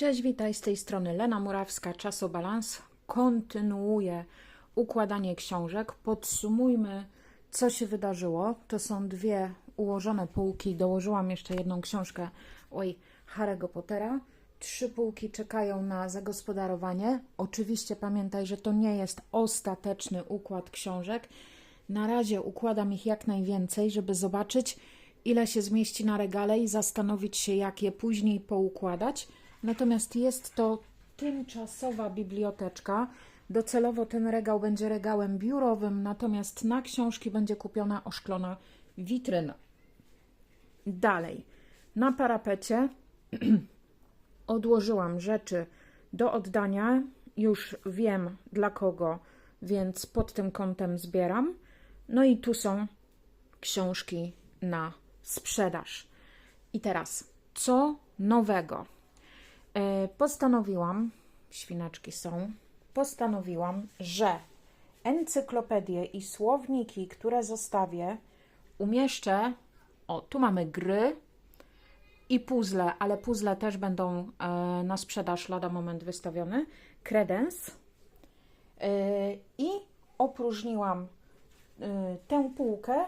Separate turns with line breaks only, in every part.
Cześć, witaj z tej strony Lena Murawska, Czasobalans. Kontynuuję układanie książek. Podsumujmy, co się wydarzyło. To są dwie ułożone półki. Dołożyłam jeszcze jedną książkę, oj, Harry'ego Pottera. Trzy półki czekają na zagospodarowanie. Oczywiście pamiętaj, że to nie jest ostateczny układ książek. Na razie układam ich jak najwięcej, żeby zobaczyć, ile się zmieści na regale i zastanowić się, jak je później poukładać. Natomiast jest to tymczasowa biblioteczka. Docelowo ten regał będzie regałem biurowym, natomiast na książki będzie kupiona oszklona witryna. Dalej, na parapecie odłożyłam rzeczy do oddania. Już wiem dla kogo, więc pod tym kątem zbieram. No i tu są książki na sprzedaż. I teraz, co nowego? E, Postanowiłam, świnaczki są, postanowiłam, że encyklopedie i słowniki, które zostawię, umieszczę. O, tu mamy gry i puzzle, ale puzzle też będą e, na sprzedaż lada moment wystawione. Kredens. E, I opróżniłam tę półkę.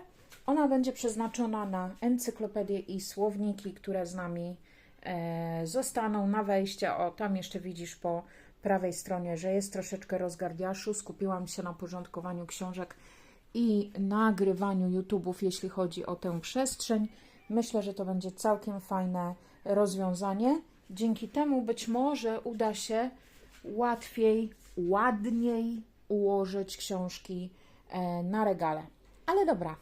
Ona będzie przeznaczona na encyklopedie i słowniki, które z nami zostaną na wejście. O, tam jeszcze widzisz po prawej stronie, że jest troszeczkę rozgardiaszu. Skupiłam się na porządkowaniu książek i nagrywaniu YouTube'ów, jeśli chodzi o tę przestrzeń. Myślę, że to będzie całkiem fajne rozwiązanie. Dzięki temu być może uda się łatwiej, ładniej ułożyć książki e, na regale. Ale dobra,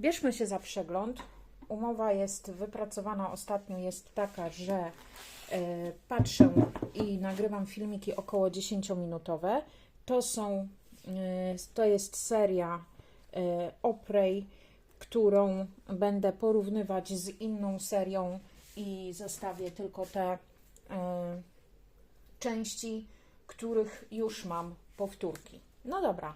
bierzmy się za przegląd. Umowa jest wypracowana ostatnio, jest taka, że e, patrzę i nagrywam filmiki około 10-minutowe. To są, e, to jest seria e, Oprej, którą będę porównywać z inną serią i zostawię tylko te części, których już mam powtórki. No dobra,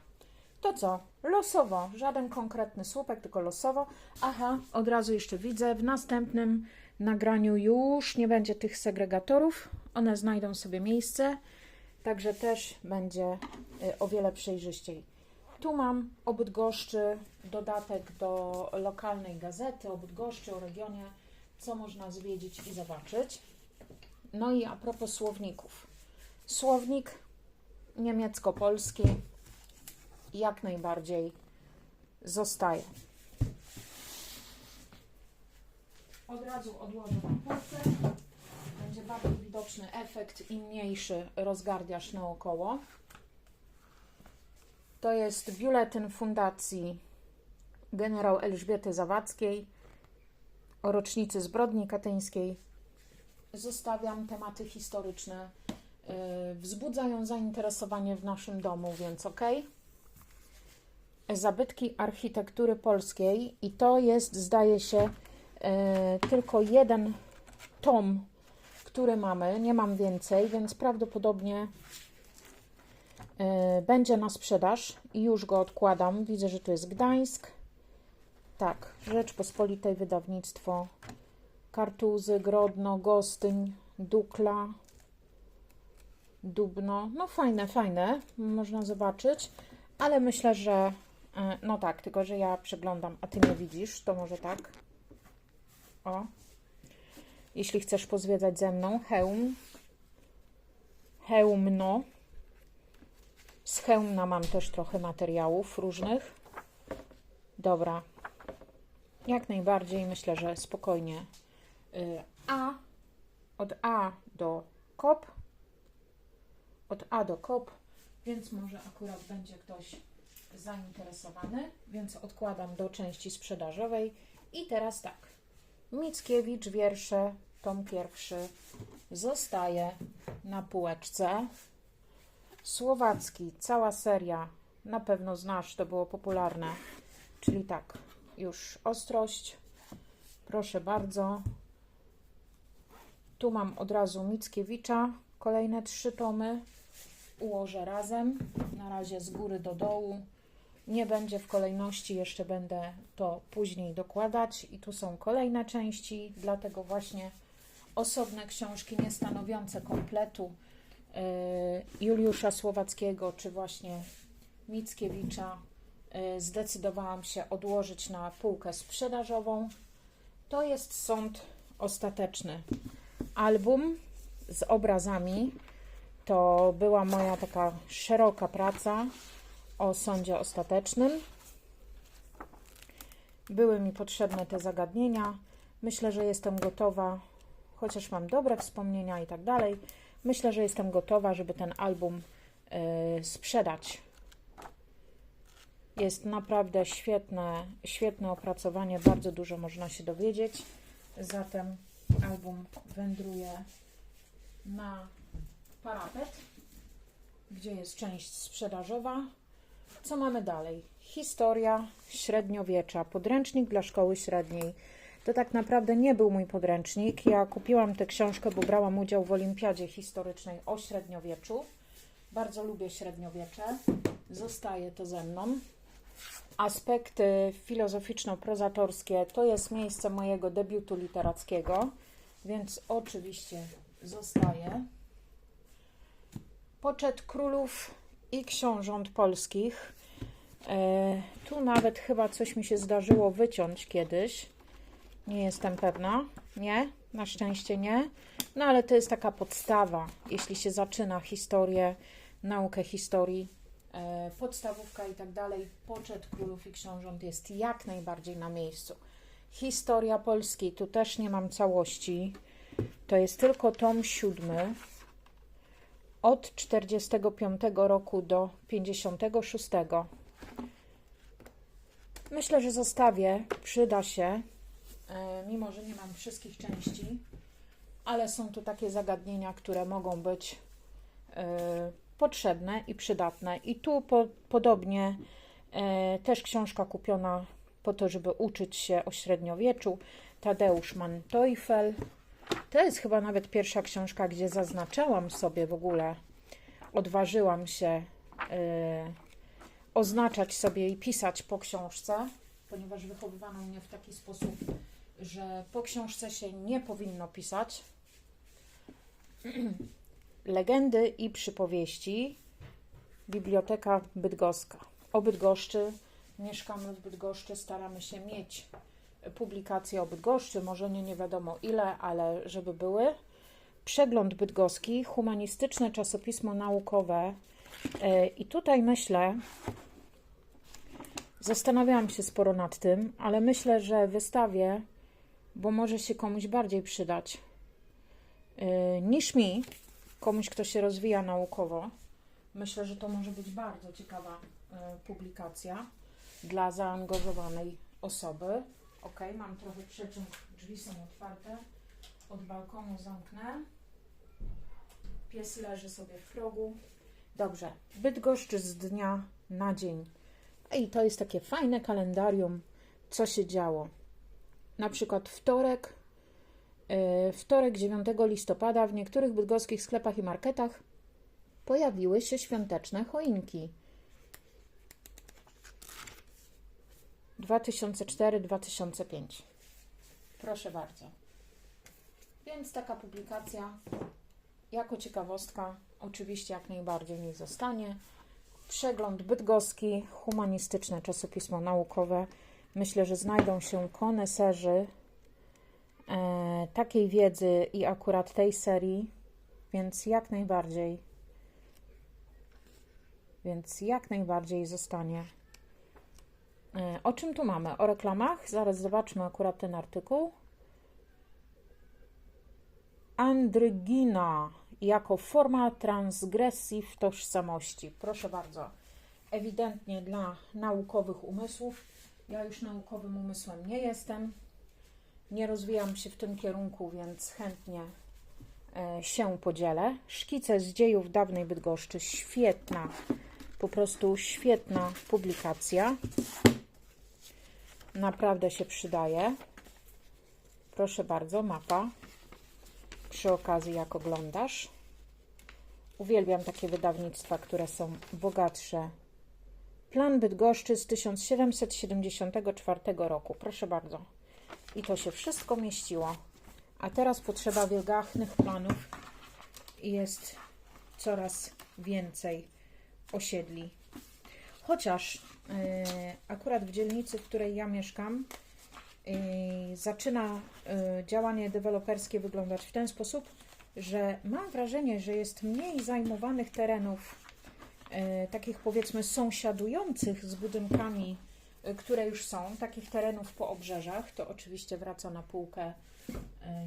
to co? Losowo, żaden konkretny słupek, tylko losowo. Aha, od razu jeszcze widzę, w następnym nagraniu już nie będzie tych segregatorów, one znajdą sobie miejsce, także też będzie y, o wiele przejrzyściej. Tu mam o Bydgoszczy dodatek do lokalnej gazety o Bydgoszczy, o regionie, co można zwiedzić i zobaczyć. No i a propos słowników. Słownik niemiecko-polski jak najbardziej zostaje. Od razu odłożę na półkę. Będzie bardziej widoczny efekt i mniejszy rozgardiasz naokoło. To jest biuletyn Fundacji generał Elżbiety Zawadzkiej o rocznicy zbrodni katyńskiej. Zostawiam tematy historyczne. Yy, wzbudzają zainteresowanie w naszym domu, więc ok. Zabytki architektury polskiej i to jest, zdaje się, yy, tylko jeden tom, który mamy. Nie mam więcej, więc prawdopodobnie yy, będzie na sprzedaż i już go odkładam. Widzę, że tu jest Gdańsk. Tak, Rzeczpospolitej wydawnictwo. Kartuzy, Grodno, Gostyń, Dukla, Dubno. No fajne, fajne, można zobaczyć, ale myślę, że e, no tak, tylko że ja przeglądam, a ty nie widzisz, to może tak. O. Jeśli chcesz pozwiedzać ze mną, hełm. Hełmno. Z hełmna mam też trochę materiałów różnych. Dobra. Jak najbardziej myślę, że spokojnie. Y, A od A do kop. Od A do kop, więc może akurat będzie ktoś zainteresowany, więc odkładam do części sprzedażowej. I teraz tak. Mickiewicz, wiersze, tom pierwszy zostaje na półeczce. Słowacki, cała seria, na pewno znasz, to było popularne. Czyli tak, już ostrość. Proszę bardzo. Tu mam od razu Mickiewicza, kolejne trzy tomy. Ułożę razem, na razie z góry do dołu. Nie będzie w kolejności, jeszcze będę to później dokładać. I tu są kolejne części, dlatego właśnie osobne książki niestanowiące kompletu y, Juliusza Słowackiego czy właśnie Mickiewicza y, zdecydowałam się odłożyć na półkę sprzedażową. To jest sąd ostateczny. Album z obrazami to była moja taka szeroka praca o sądzie ostatecznym. Były mi potrzebne te zagadnienia. Myślę, że jestem gotowa, chociaż mam dobre wspomnienia i tak dalej. Myślę, że jestem gotowa, żeby ten album y, sprzedać. Jest naprawdę świetne, świetne opracowanie, bardzo dużo można się dowiedzieć. Zatem album wędruje na parapet, gdzie jest część sprzedażowa. Co mamy dalej? Historia średniowiecza, podręcznik dla szkoły średniej. To tak naprawdę nie był mój podręcznik. Ja kupiłam tę książkę, bo brałam udział w olimpiadzie historycznej o średniowieczu. Bardzo lubię średniowiecze. Zostaje to ze mną. Aspekty filozoficzno-prozatorskie to jest miejsce mojego debiutu literackiego, więc oczywiście zostaje. Poczet królów i książąt polskich. E, tu nawet chyba coś mi się zdarzyło wyciąć kiedyś. Nie jestem pewna. Nie, na szczęście nie. No ale to jest taka podstawa, jeśli się zaczyna historię, naukę historii, e, podstawówka i tak dalej. Poczet królów i książąt jest jak najbardziej na miejscu. Historia Polski, tu też nie mam całości. To jest tylko tom siódmy od 45 roku do 56. Myślę, że zostawię, przyda się, e, mimo że nie mam wszystkich części, ale są tu takie zagadnienia, które mogą być e, potrzebne i przydatne. I tu po, podobnie e, też książka kupiona po to, żeby uczyć się o średniowieczu. Tadeusz Manteuffel. To jest chyba nawet pierwsza książka, gdzie zaznaczałam sobie w ogóle, odważyłam się oznaczać sobie i pisać po książce, ponieważ wychowywano mnie w taki sposób, że po książce się nie powinno pisać. Legendy i przypowieści. Biblioteka Bydgoska. O Bydgoszczy. Mieszkamy w Bydgoszczy, staramy się mieć publikacje o Bydgoszczy, może nie, nie wiadomo ile, ale żeby były. Przegląd bydgoski, humanistyczne czasopismo naukowe. E, I tutaj myślę, zastanawiałam się sporo nad tym, ale myślę, że wystawię, bo może się komuś bardziej przydać e, niż mi, komuś, kto się rozwija naukowo. Myślę, że to może być bardzo ciekawa e, publikacja dla zaangażowanej osoby. Ok, mam trochę przeciąg, drzwi są otwarte. Od balkonu zamknę. Pies leży sobie w progu. Dobrze, Bydgoszcz z dnia na dzień. I to jest takie fajne kalendarium, co się działo. Na przykład wtorek, yy, wtorek 9 listopada w niektórych bydgoskich sklepach i marketach pojawiły się świąteczne choinki. 2004-2005. Proszę bardzo. Więc taka publikacja jako ciekawostka, oczywiście jak najbardziej nie zostanie. Przegląd bydgoski, humanistyczne czasopismo naukowe. Myślę, że znajdą się koneserzy e, takiej wiedzy i akurat tej serii, więc jak najbardziej, więc jak najbardziej zostanie. E, o czym tu mamy? O reklamach? Zaraz zobaczmy akurat ten artykuł. Andrygina jako forma transgresji w tożsamości. Proszę bardzo, ewidentnie dla naukowych umysłów. Ja już naukowym umysłem nie jestem. Nie rozwijam się w tym kierunku, więc chętnie e, się podzielę. Szkice z dziejów dawnej Bydgoszczy. Świetna, po prostu świetna publikacja. Naprawdę się przydaje. Proszę bardzo, mapa przy okazji, jak oglądasz. Uwielbiam takie wydawnictwa, które są bogatsze. Plan Bydgoszczy z 1774 roku. Proszę bardzo. I to się wszystko mieściło. A teraz potrzeba wielgachnych planów i jest coraz więcej osiedli. Chociaż e, akurat w dzielnicy, w której ja mieszkam, zaczyna e, działanie deweloperskie wyglądać w ten sposób, że mam wrażenie, że jest mniej zajmowanych terenów, e, takich powiedzmy sąsiadujących z budynkami, e, które już są, takich terenów po obrzeżach. To oczywiście wraca na półkę,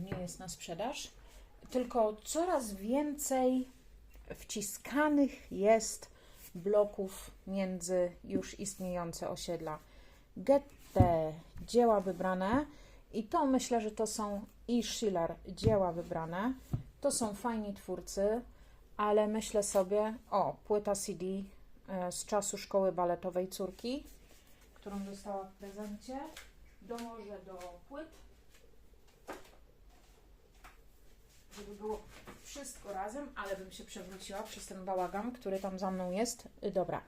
nie jest na sprzedaż. Tylko coraz więcej wciskanych jest bloków między już istniejące osiedla. Goethe, dzieła wybrane i to myślę, że to są i Schiller, dzieła wybrane. To są fajni twórcy, ale myślę sobie, o, płyta CD e, z czasu szkoły baletowej córki, którą dostała w prezencie. Dołożę do płyt, żeby było wszystko razem, ale bym się przewróciła przez ten bałagan, który tam za mną jest. Dobra.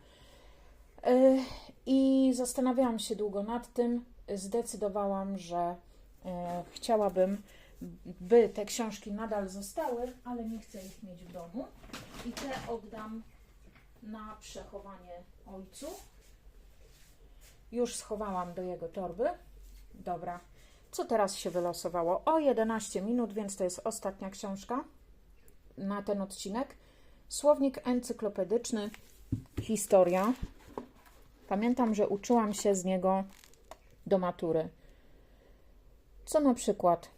Y, I zastanawiałam się długo nad tym. Zdecydowałam, że y, chciałabym, by te książki nadal zostały, ale nie chcę ich mieć w domu. I te oddam na przechowanie ojcu. Już schowałam do jego torby. Dobra. Co teraz się wylosowało? O 11 minut, więc to jest ostatnia książka na ten odcinek. Słownik encyklopedyczny, historia. Pamiętam, że uczyłam się z niego do matury. Co na przykład?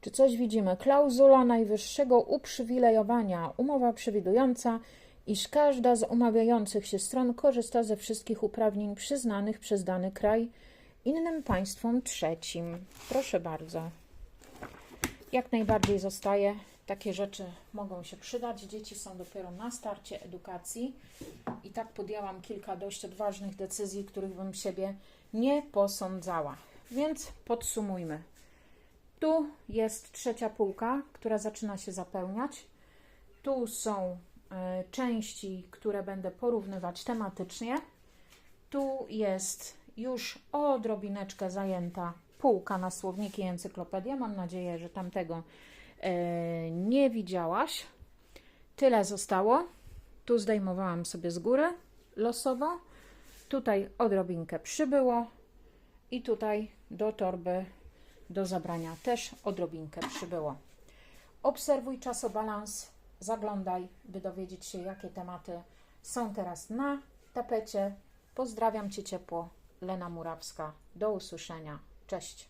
Czy coś widzimy? Klauzula najwyższego uprzywilejowania. Umowa przewidująca, iż każda z umawiających się stron korzysta ze wszystkich uprawnień przyznanych przez dany kraj innym państwom trzecim. Proszę bardzo. Jak najbardziej zostaje. Takie rzeczy mogą się przydać. Dzieci są dopiero na starcie edukacji i tak podjęłam kilka dość odważnych decyzji, których bym siebie nie posądzała. Więc podsumujmy. Tu jest trzecia półka, która zaczyna się zapełniać. Tu są e, części, które będę porównywać tematycznie. Tu jest już odrobineczkę zajęta półka na słowniki i encyklopedia. Mam nadzieję, że tamtego nie widziałaś. Tyle zostało. Tu zdejmowałam sobie z góry losowo. Tutaj odrobinkę przybyło. I tutaj do torby do zabrania też odrobinkę przybyło. Obserwuj czasobalans, zaglądaj, by dowiedzieć się, jakie tematy są teraz na tapecie. Pozdrawiam Cię ciepło. Lena Murawska. Do usłyszenia. Cześć.